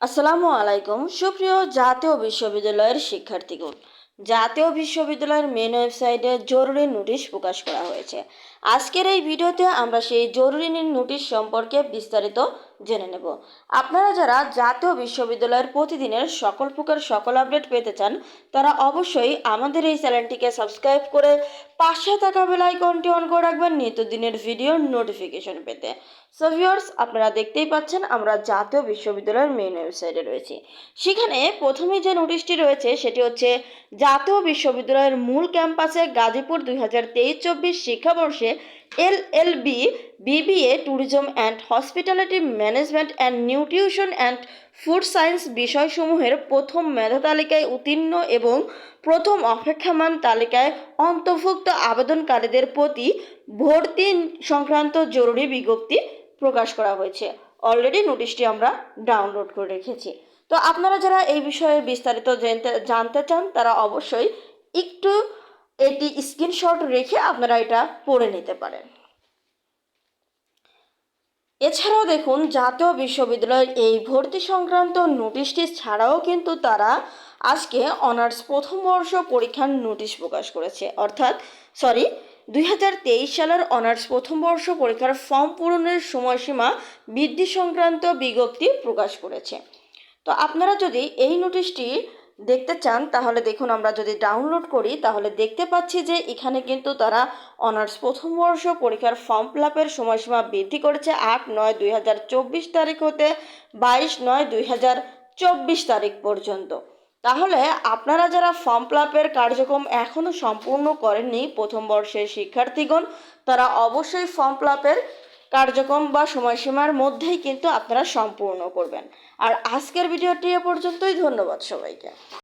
আসসালামু আলাইকুম। সুপ্রিয় জাতীয় বিশ্ববিদ্যালয়ের শিক্ষার্থীগণ, জাতীয় বিশ্ববিদ্যালয়ের মেন ওয়েবসাইটে জরুরি নোটিশ প্রকাশ করা হয়েছে। আজকের এই ভিডিওতে আমরা সেই জরুরি নোটিশ সম্পর্কে বিস্তারিত জেনে নেব। আপনারা যারা জাতীয় বিশ্ববিদ্যালয়ের প্রতিদিনের সকল প্রকার সকল আপডেট পেতে চান, তারা অবশ্যই আমাদের এই চ্যানেলটিকে সাবস্ক্রাইব করে পাশে থাকা বেল আইকনটি অন করে রাখবেন নিত্যদিনের ভিডিওর নোটিফিকেশন পেতে। সো ভিউয়ার্স আপনারা দেখতেই পাচ্ছেন আমরা জাতীয় বিশ্ববিদ্যালয়ের মেইন ওয়েবসাইটে রয়েছি। সেখানে প্রথমে যে নোটিশটি রয়েছে, সেটি হচ্ছে জাতীয় বিশ্ববিদ্যালয়ের মূল ক্যাম্পাসে গাজীপুর দুই হাজার তেইশ চব্বিশ শিক্ষাবর্ষে L L B, BBA, tourism and hospitality management and nutrition and food science বিষয়সমূহের প্রথম মেধা তালিকায় উত্তীর্ণ এবং প্রথম অপেক্ষামান তালিকায় অন্তর্ভুক্ত আবেদনকারীদের প্রতি ভর্তি সংক্রান্ত জরুরি বিজ্ঞপ্তি প্রকাশ করা হয়েছে। অলরেডি নোটিশটি আমরা ডাউনলোড করে রেখেছি। তো আপনারা যারা এই বিষয়ে বিস্তারিত জানতে চান, তারা অবশ্যই একটু এটি স্ক্রিনশট রেখে আপনারা এটা পড়ে নিতে পারেন। এছাড়াও দেখুন, জাতীয় বিশ্ববিদ্যালয়ের এই ভর্তি সংক্রান্ত নোটিশটি ছাড়াও কিন্তু তারা আজকে অনার্স প্রথম বর্ষ পরীক্ষার নোটিশ প্রকাশ করেছে। অর্থাৎ সরি দুই হাজার তেইশ সালের অনার্স প্রথম বর্ষ পরীক্ষার ফর্ম পূরণের সময়সীমা বৃদ্ধি সংক্রান্ত বিজ্ঞপ্তি প্রকাশ করেছে। তো আপনারা যদি এই নোটিশটি দেখতে চান, তাহলে দেখুন আমরা যদি ডাউনলোড করি, তাহলে দেখতে পাচ্ছি যে এখানে কিন্তু তারা অনার্স প্রথম বর্ষ পরীক্ষার ফর্ম ফিল আপের সময়সীমা বৃদ্ধি করেছে আট নয় দুই তারিখ হতে বাইশ নয় দুই তারিখ পর্যন্ত। তাহলে আপনারা যারা ফর্ম ফিল আপের কার্যক্রম এখনও সম্পূর্ণ করেননি প্রথম বর্ষের শিক্ষার্থীগণ, তারা অবশ্যই ফর্ম ফিল আপের কার্যক্রম বা সময়সীমার মধ্যেই কিন্তু আপনারা সম্পূর্ণ করবেন। আর আজকের ভিডিওটি এ পর্যন্তই, ধন্যবাদ সবাইকে।